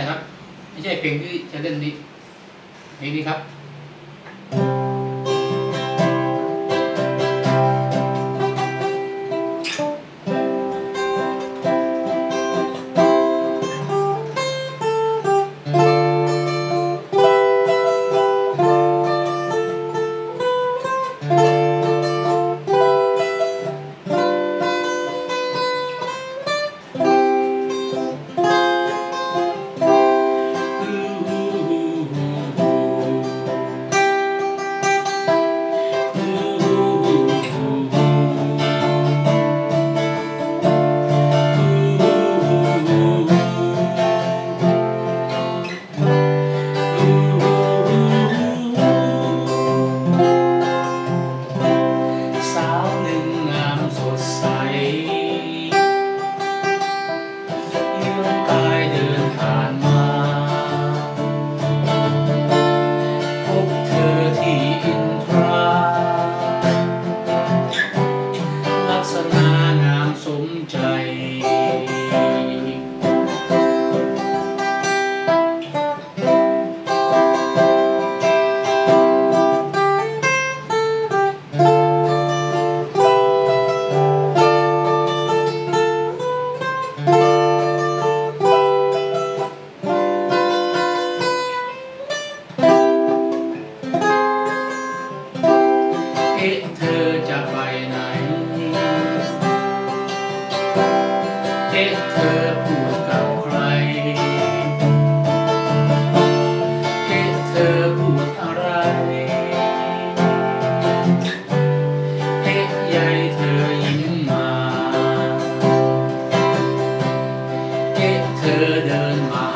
นะครับ ไม่ใช่เพลงที่จะเล่นนี้เพลงนี้ครับะเธอพูดกับใคร เอ๊ะเธอพูดอะไร เอ๊ะยายเธอยิ้มมา เอ๊ะเธอเดินมา